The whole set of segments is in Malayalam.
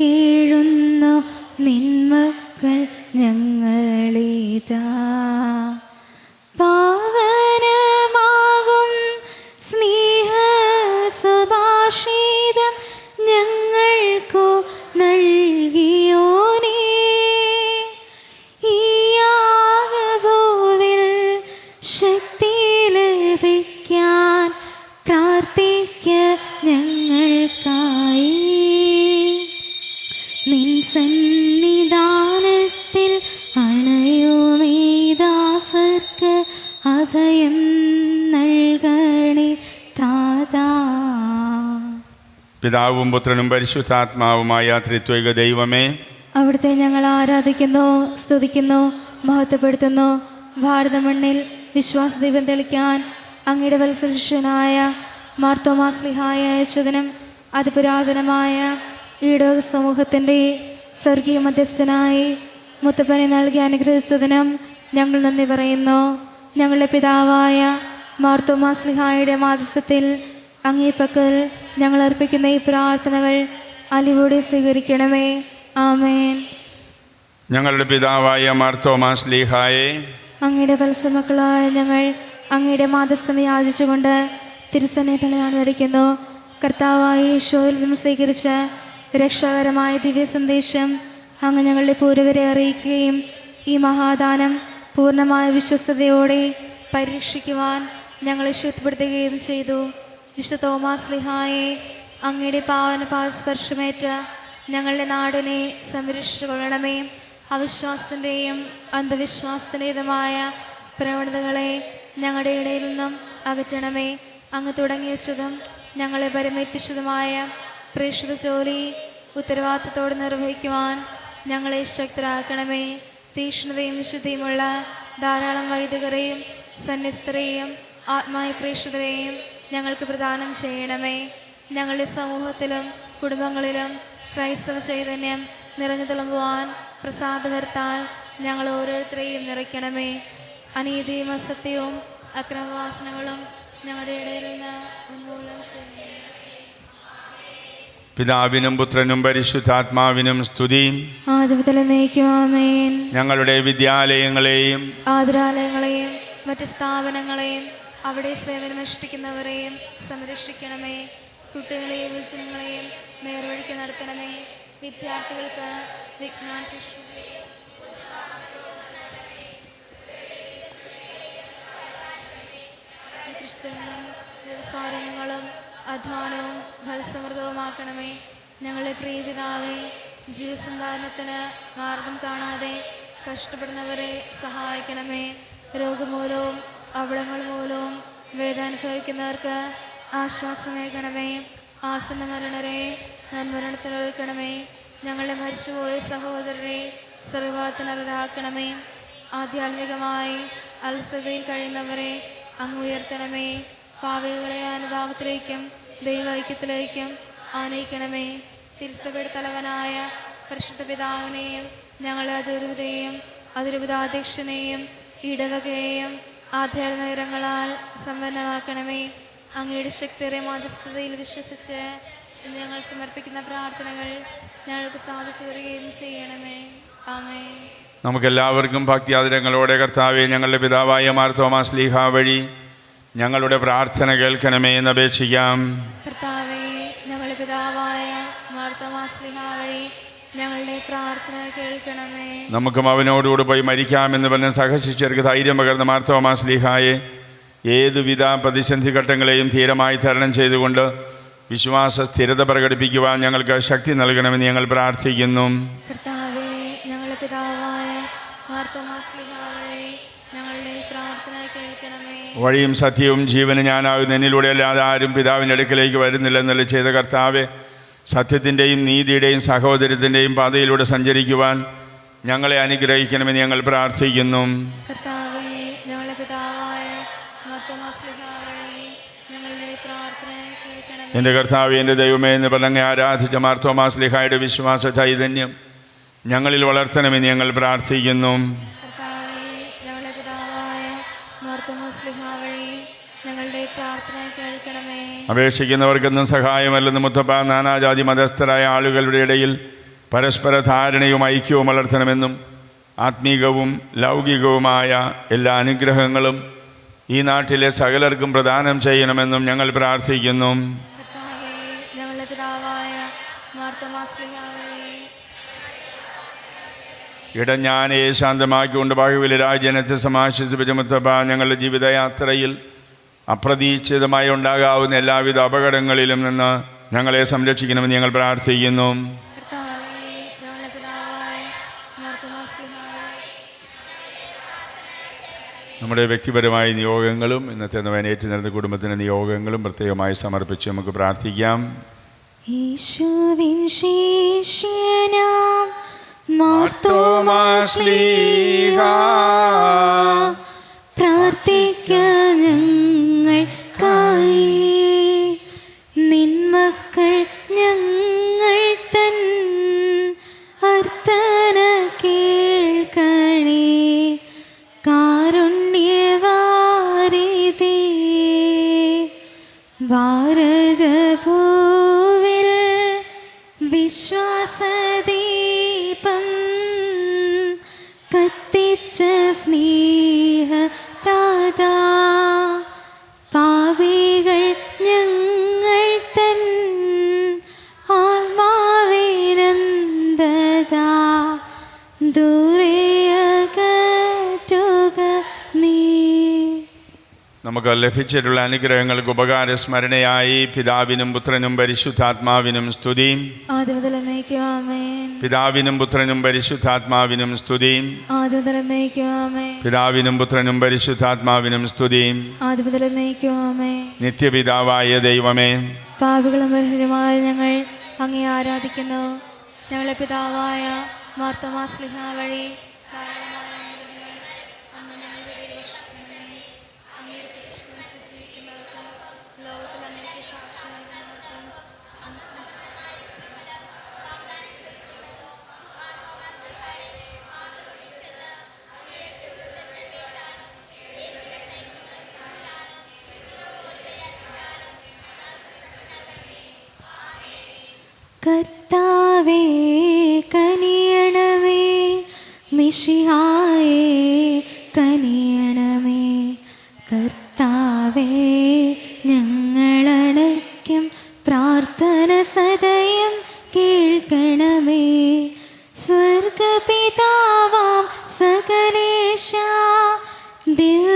കീഴുന്നു നിന്മക്കൾ ഞങ്ങളിതാ. പാവനമാകും സ്നേഹ സുഭാഷിതം ഞങ്ങൾക്കു നൽകിയോനേ. ഈ യാഗഭൂവിൽ ശക്തി ലഭിക്കാൻ പ്രാർത്ഥിക്ക ഞങ്ങൾക്കായി പിതാവും പുത്രനും പരിശുദ്ധാത്മാവുമായ ത്രിത്വൈക ദൈവമേ അവിടുത്തെ ഞങ്ങൾ ആരാധിക്കുന്നു സ്തുതിക്കുന്നു മഹത്വപ്പെടുത്തുന്നു. ഭാരതമണ്ണിൽ വിശ്വാസദീപം തെളിക്കാൻ അങ്ങയുടെ വത്സശിഷ്യനായ മാർത്തോമാസ്ലിഹായ യശുദനും അതിപുരാതനമായ ഈടോക സമൂഹത്തിന്റെ സ്വർഗീയ മധ്യസ്ഥനായി മുത്തപ്പനെ നൽകി അനുഗ്രഹിച്ചതിനും ഞങ്ങൾ നന്ദി പറയുന്നു. ഞങ്ങളുടെ പിതാവായ മാർത്തോമാസ്ലിഹായുടെ മാധ്യസ്ഥത്തിൽ അങ്ങേപ്പക്കൽ ഞങ്ങൾ അർപ്പിക്കുന്ന ഈ പ്രാർത്ഥനകൾ അലിവോടെ സ്വീകരിക്കണമേ. ആമേൻ. ഞങ്ങളുടെ പിതാവായ മാർത്തോമാസ് ലീഹായെ അങ്ങയുടെ വത്സമക്കളായ ഞങ്ങൾ അങ്ങയുടെ മാതസ്ഥം യാചിച്ചുകൊണ്ട് തിരുസന്നിധികളെ അനുവദിക്കുന്നു. കർത്താവായ ഈശോയിൽ നിന്ന് സ്വീകരിച്ച രക്ഷാകരമായ ദിവ്യ സന്ദേശം അങ്ങ് ഞങ്ങളുടെ പൂർവരെ അറിയിക്കുകയും ഈ മഹാദാനം പൂർണമായ വിശ്വസ്തയോടെ പരീക്ഷിക്കുവാൻ ഞങ്ങളെ ശുദ്ധപ്പെടുത്തുകയും ചെയ്തു. വിശുദ്ധ തോമാസ് ലിഹായെ അങ്ങയുടെ പാവന പാസ്പർശമേറ്റ് ഞങ്ങളുടെ നാടിനെ സംരക്ഷിച്ചു കൊള്ളണമേ അവിശ്വാസത്തിന്റെയും അന്ധവിശ്വാസത്തിന്റെതുമായ പ്രവണതകളെ ഞങ്ങളുടെ ഇടയിൽ നിന്നും അകറ്റണമേ. അങ്ങ് തുടങ്ങിയതും ഞങ്ങളെ പരിമേൽപ്പിച്ചതുമായ പ്രേക്ഷിത ജോലി ഉത്തരവാദിത്തത്തോടെ നിർവഹിക്കുവാൻ ഞങ്ങളെ ശക്തരാക്കണമേ. തീക്ഷ്ണതയും വിശുദ്ധിയുമുള്ള ധാരാളം വൈദികരെയും സന്യസ്തരെയും ആത്മായ പ്രേക്ഷിതരെയും ഞങ്ങൾക്ക് പ്രദാനം ചെയ്യണമേ. ഞങ്ങളുടെ സമൂഹത്തിലും കുടുംബങ്ങളിലും ക്രൈസ്തവ ചൈതന്യം നിറഞ്ഞു തുളുമ്പുവാൻ പ്രസാദവർത്താൽ ഞങ്ങൾ ഓരോരുത്തരെയും നിറയ്ക്കണമേ. അനീതിയും അസത്യവും അക്രമവാസനകളും ഞങ്ങളുടെ ഇടയിൽ നിന്ന് ഉന്മൂലം ചെയ്യണമേ. പിതാവിനും പുത്രനും പരിശുദ്ധാത്മാവിനും സ്തുതി ഞങ്ങളുടെ വിദ്യാലയങ്ങളെയും ആതുരാലയങ്ങളെയും മറ്റ് സ്ഥാപനങ്ങളെയും അവിടെ സേവനമനുഷ്ഠിക്കുന്നവരെയും സംരക്ഷിക്കണമേ. കുട്ടികളെയും യുവജനങ്ങളെയും നേർവഴിക്ക് നടത്തണമേ. വിദ്യാർത്ഥികൾക്ക് വിജ്ഞാന ക്രിസ്തുവിനും വ്യവസായങ്ങളും അധ്വാനവും ഫലസമൃദ്ധവുമാക്കണമേ. ഞങ്ങളെ പ്രീതിതാവേ ജീവസന്ധാരണത്തിന് മാർഗം കാണാതെ കഷ്ടപ്പെടുന്നവരെ സഹായിക്കണമേ. രോഗമൂലവും അവിടങ്ങൾ മൂലവും വേദനുഭവിക്കുന്നവർക്ക് ആശ്വാസമേകണമേ. ആസന്ന മരണരെ നന്മരണത്തിനൊരുക്കണമേ. ഞങ്ങളെ മരിച്ചുപോയ സഹോദരരെ സർവാത്തിനരാക്കണമേ ആധ്യാത്മികമായി അത്സതയിൽ കഴിയുന്നവരെ അങ്ങ് ഉയർത്തണമേ. പാവികളെ അനുതാപത്തിലേക്കും ദൈവൈക്യത്തിലേക്കും ആനയിക്കണമേ. തിരുസഭയുടെ തലവനായ പരിശുദ്ധ പിതാവിനെയും ഞങ്ങളെ അതിരൂപതയെയും അതിരൂപതാധ്യക്ഷനെയും ഇടവകയെയും ആധ്യാത്മികങ്ങളാൽ സമ്പന്നമാക്കണമേ. അങ്ങയുടെ ശക്തിയേറെ മാധ്യസ്ഥതയിൽ വിശ്വസിച്ച് ഇന്ന് ഞങ്ങൾ സമർപ്പിക്കുന്ന പ്രാർത്ഥനകൾ ഞങ്ങൾക്ക് സാധിച്ചു തരികയും ചെയ്യണമേ. ആമേ നമുക്കെല്ലാവർക്കും ഭക്തിയാദരങ്ങളോടെ കർത്താവെ ഞങ്ങളുടെ പിതാവായ മാർത്തോമാ സ്ലീഹ വഴി ഞങ്ങളുടെ പ്രാർത്ഥന കേൾക്കണമേ എന്ന് അപേക്ഷിക്കാം. കർത്താവെ ഞങ്ങളുടെ പിതാവായ മാർത്തോമാ സ്ലീഹ വഴി ഞങ്ങളുടെ പ്രാർത്ഥന കേൾക്കണമേ. നമുക്കും അവനോടുകൂടി പോയി മരിക്കാമെന്ന് പറഞ്ഞ് സഹശിഷ്യർക്ക് ധൈര്യം പകർന്ന മാർത്തോമാ സ്ലീഹായെ ഏതുവിധ പ്രതിസന്ധി ഘട്ടങ്ങളെയും ധീരമായി തരണം ചെയ്തുകൊണ്ട് വിശ്വാസ സ്ഥിരത പ്രകടിപ്പിക്കുവാൻ ഞങ്ങൾക്ക് ശക്തി നൽകണമെന്ന് ഞങ്ങൾ പ്രാർത്ഥിക്കുന്നു. വഴിയും സത്യവും ജീവനും ഞാനാകുന്ന എന്നിലൂടെ അല്ലാതെ ആരും പിതാവിന്റെ അടുക്കലേക്ക് വരുന്നില്ലെന്നല്ല ചെയ്ത കർത്താവെ സത്യത്തിന്റെയും നീതിയുടെയും സഹോദരത്തിന്റെയും പാതയിലൂടെ സഞ്ചരിക്കുവാൻ ഞങ്ങളെ അനുഗ്രഹിക്കണമെന്ന് ഞങ്ങൾ പ്രാർത്ഥിക്കുന്നു. എന്റെ കർത്താവ് എന്റെ ദൈവമേ എന്ന് പറഞ്ഞ ആരാധിച്ച മാർത്തോമാസ്ലിഹായുടെ വിശ്വാസ ചൈതന്യം ഞങ്ങളിൽ വളർത്തണമെന്ന് ഞങ്ങൾ പ്രാർത്ഥിക്കുന്നു കർത്താവേ ഞങ്ങളുടെ പിതാവായ മാർത്തമാസ്ലിഹ വഴി ഞങ്ങളുടെ പ്രാർത്ഥന കേൾക്കണമേ അപേക്ഷിക്കുന്നവർക്കൊന്നും സഹായമല്ലെന്ന് മുത്തപ്പ നാനാജാതി മതസ്ഥരായ ആളുകളുടെ ഇടയിൽ പരസ്പര ധാരണയും ഐക്യവും വളർത്തണമെന്നും ആത്മീകവും ലൗകികവുമായ എല്ലാ അനുഗ്രഹങ്ങളും ഈ നാട്ടിലെ സകലർക്കും പ്രദാനം ചെയ്യണമെന്നും ഞങ്ങൾ പ്രാർത്ഥിക്കുന്നു. ഇടഞ്ഞാനയെ ഇടഞ്ഞാനെ ശാന്തമാക്കിക്കൊണ്ട് ബാഹുവിലെ രാജ്യനത്തെ സമാശിച്ച് സമാശ്വസിപ്പിച്ചുമുത്തപ്പ ഞങ്ങളുടെ ജീവിതയാത്രയിൽ അപ്രതീക്ഷിതമായി ഉണ്ടാകാവുന്ന എല്ലാവിധ അപകടങ്ങളിലും നിന്ന് ഞങ്ങളെ സംരക്ഷിക്കണമെന്ന് ഞങ്ങൾ പ്രാർത്ഥിക്കുന്നു. നമ്മുടെ വ്യക്തിപരമായ നിയോഗങ്ങളും ഇന്നത്തെ നവനേറ്റ് നടന്ന കുടുംബത്തിന്റെ നിയോഗങ്ങളും പ്രത്യേകമായി സമർപ്പിച്ച് നമുക്ക് പ്രാർത്ഥിക്കാം. യേശുവിൻ നമുക്ക് ലഭിച്ചിട്ടുള്ള അനുഗ്രഹങ്ങൾക്ക് ഉപകാര സ്മരണയായി പിതാവിനും പുത്രനും പരിശുദ്ധാത്മാവിനും സ്തുതിയും. പിതാവിനും പുത്രനും പരിശുദ്ധാത്മാവിനും സ്തുതിയും. പിതാവിനും പുത്രനും പരിശുദ്ധാത്മാവിനും സ്തുതിയും. നിത്യപിതാവായ ദൈവമേ. പാപികളും ഞങ്ങൾ അങ്ങേ ആരാധിക്കുന്നു. ഞങ്ങളെ പിതാവായ മാർത്തമാസ്ലിഹ വഴി കാരണമായ गणेशा देव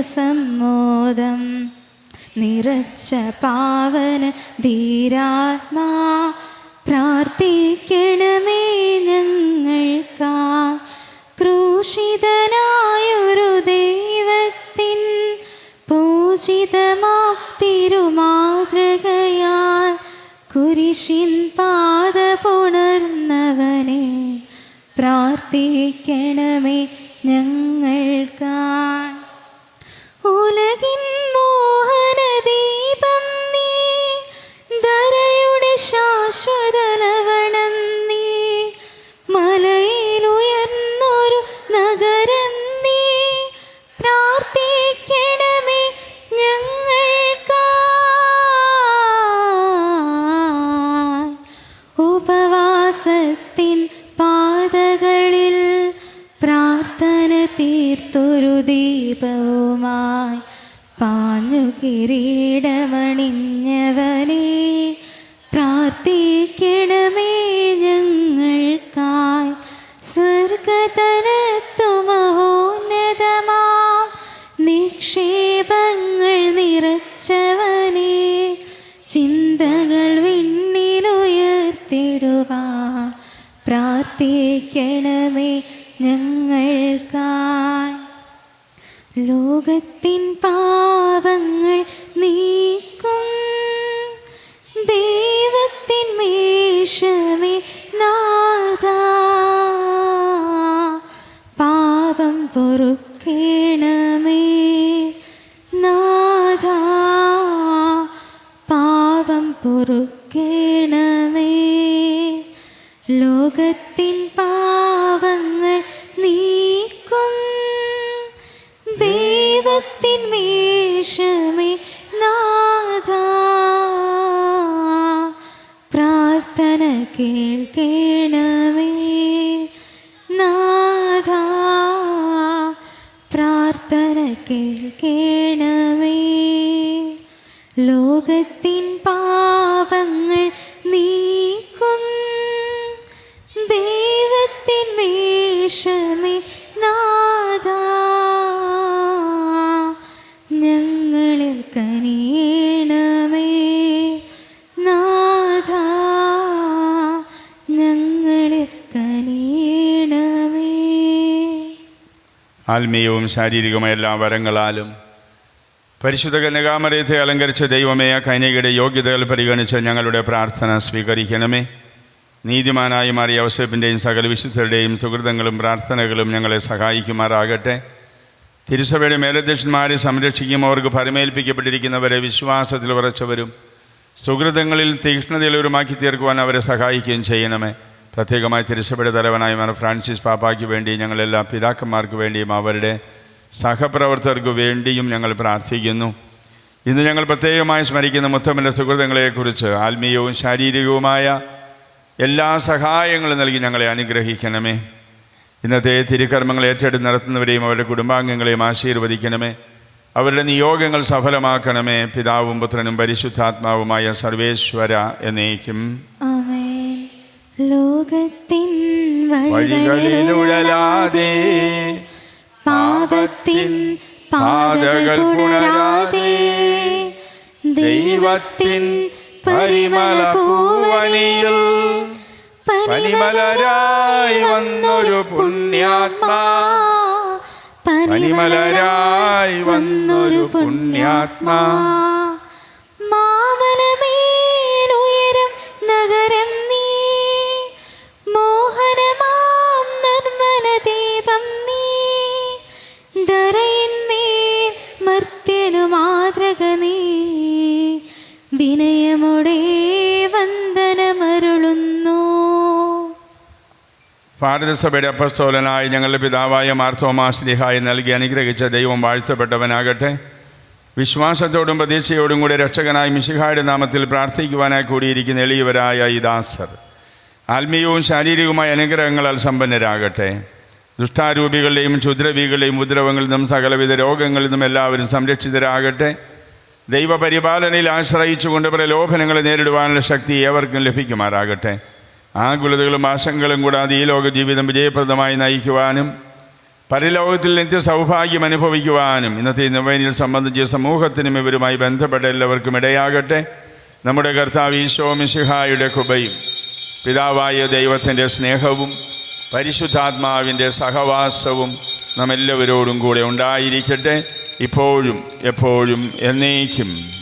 സമ്മോദം. നിറച്ച പാവന ധീരാത്മാ പ്രാർത്ഥിക്കണമേ ഞങ്ങൾക്കാ. ക്രൂശിതനായൊരു ദൈവത്തിൻ പൂജിതമാ തിരുമാതൃകയാൽ കുരിശിൻ പാത പുണർന്നവനെ പ്രാർത്ഥിക്കണമേ ലവണം നീ. മലയിലുയർന്നൊരു നഗരം നീ. പ്രാർത്ഥിക്കണമേ ഞങ്ങൾക്കായി. ഉപവാസത്തിൻ പാതകളിൽ പ്രാർത്ഥന തീർത്തൊരു ദീപവുമായി പാഞ്ഞു കിരീടമണിഞ്ഞവനെ പ്രാർത്ഥിക്കണമേ ഞങ്ങൾക്കായി. സ്വർഗതലത്തു മഹോന്നതമാം. നിക്ഷേപങ്ങൾ നിറച്ചവനെ ചിന്തകൾ വിണ്ണിലുയർത്തിടുവാൻ പ്രാർത്ഥിക്കണമേ ഞങ്ങൾക്കായി. ലോകത്തിൻ പാപങ്ങൾ നീക്കും പൊറുക്കേണമേ. നാഥ പാപം പൊറുക്കേണമേ. ലോകത്തിൻ പാവങ്ങൾ ലോകത്തിൻ പാപങ്ങൾ നീക്കും. ദൈവത്തിൻ വേഷമേ നാദ ഞങ്ങളിൽ കനിയണമേ നാദ ഞങ്ങളിൽ കനിയണമേ. ആത്മീയവും ശാരീരികവുമായ എല്ലാ വരങ്ങളാലും പരിശുദ്ധ കന്യകാമരയത്തെ അലങ്കരിച്ച ദൈവമേ ആ കന്യകയുടെ യോഗ്യതകൾ പരിഗണിച്ച് ഞങ്ങളുടെ പ്രാർത്ഥന സ്വീകരിക്കണമേ. നീതിമാനായി മാറിയ ഔസേപ്പിന്റെയും സകല വിശുദ്ധരുടെയും സുഹൃതങ്ങളും പ്രാർത്ഥനകളും ഞങ്ങളെ സഹായിക്കുമാറാകട്ടെ. തിരുസഭയുടെ മേലധ്യക്ഷന്മാരെ സംരക്ഷിക്കും അവർക്ക് പരമേൽപ്പിക്കപ്പെട്ടിരിക്കുന്നവരെ വിശ്വാസത്തിൽ ഉറച്ചവരും സുഹൃതങ്ങളിൽ തീക്ഷ്ണതയിലൊരുമാക്കി തീർക്കുവാൻ അവരെ സഹായിക്കുകയും ചെയ്യണമേ. പ്രത്യേകമായി തിരുസഭയുടെ തലവനായി മാർ ഫ്രാൻസിസ് പാപ്പായ്ക്ക് വേണ്ടി ഞങ്ങളെല്ലാ പിതാക്കന്മാർക്ക് വേണ്ടിയും അവരുടെ സഹപ്രവർത്തകർക്ക് വേണ്ടിയും ഞങ്ങൾ പ്രാർത്ഥിക്കുന്നു. ഇന്ന് ഞങ്ങൾ പ്രത്യേകമായി സ്മരിക്കുന്ന മുത്തമ്മന്റെ സുഹൃതങ്ങളെക്കുറിച്ച് ആത്മീയവും ശാരീരികവുമായ എല്ലാ സഹായങ്ങളും നൽകി ഞങ്ങളെ അനുഗ്രഹിക്കണമേ. ഇന്നത്തെ തിരുക്കർമ്മങ്ങൾ ഏറ്റെടുത്ത് നടത്തുന്നവരെയും അവരുടെ കുടുംബാംഗങ്ങളെയും ആശീർവദിക്കണമേ. അവരുടെ നിയോഗങ്ങൾ സഫലമാക്കണമേ. പിതാവും പുത്രനും പരിശുദ്ധാത്മാവുമായ സർവേശ്വര എന്നേക്കും. ലോകത്തിൻ വഴികളിലുഴലാതെ പാപത്തിൻ പാതകൾ പുണരാതെ ദൈവത്തിൻ പരിമല പൂവണിയിൽ പനിമലരായി വന്നൊരു പുണ്യാത്മാ പനിമലരായി വന്നൊരു പുണ്യാത്മാ. ഭാരതസഭയുടെ അപ്പസ്തോലനായി ഞങ്ങളുടെ പിതാവായ മാർത്തോമാസ്ലിഹായി നൽകി അനുഗ്രഹിച്ച ദൈവം വാഴ്ത്തപ്പെട്ടവനാകട്ടെ. വിശ്വാസത്തോടും പ്രതീക്ഷയോടും കൂടി രക്ഷകനായി മിശിഹായുടെ നാമത്തിൽ പ്രാർത്ഥിക്കുവാനായി കൂടിയിരിക്കുന്ന എളിയവരായ ഈ ദാസർ. ആത്മീയവും ശാരീരികവുമായ അനുഗ്രഹങ്ങളാൽ സമ്പന്നരാകട്ടെ. ദുഷ്ടാരൂപികളുടെയും ക്ഷുദ്രവികളുടെയും ഉദ്രവങ്ങളിൽ നിന്നും സകലവിധ രോഗങ്ങളിൽ നിന്നും എല്ലാവരും സംരക്ഷിതരാകട്ടെ. ദൈവപരിപാലനയിൽ ആശ്രയിച്ചുകൊണ്ട് പ്രലോഭനങ്ങളെ നേരിടുവാനുള്ള ശക്തി ഏവർക്കും ലഭിക്കുമാറാകട്ടെ. ആകുലതകളും ആശങ്കകളും കൂടാതെ ഈ ലോക ജീവിതം വിജയപ്രദമായി നയിക്കുവാനും പരലോകത്തിൽ നിത്യ സൗഭാഗ്യം അനുഭവിക്കുവാനും ഇന്നത്തെ നൊവേനിൽ സംബന്ധിച്ച് സമൂഹത്തിനും ഇവരുമായി ബന്ധപ്പെട്ട എല്ലാവർക്കും ഇടയാകട്ടെ. നമ്മുടെ കർത്താവ് ഈശോ മിശിഹായുടെ കൃപയും പിതാവായ ദൈവത്തിന്റെ സ്നേഹവും പരിശുദ്ധാത്മാവിന്റെ സഹവാസവും നമ്മെല്ലാവരോടും കൂടെ ഉണ്ടായിരിക്കട്ടെ. ഇപ്പോഴും എപ്പോഴും എന്നേക്കും.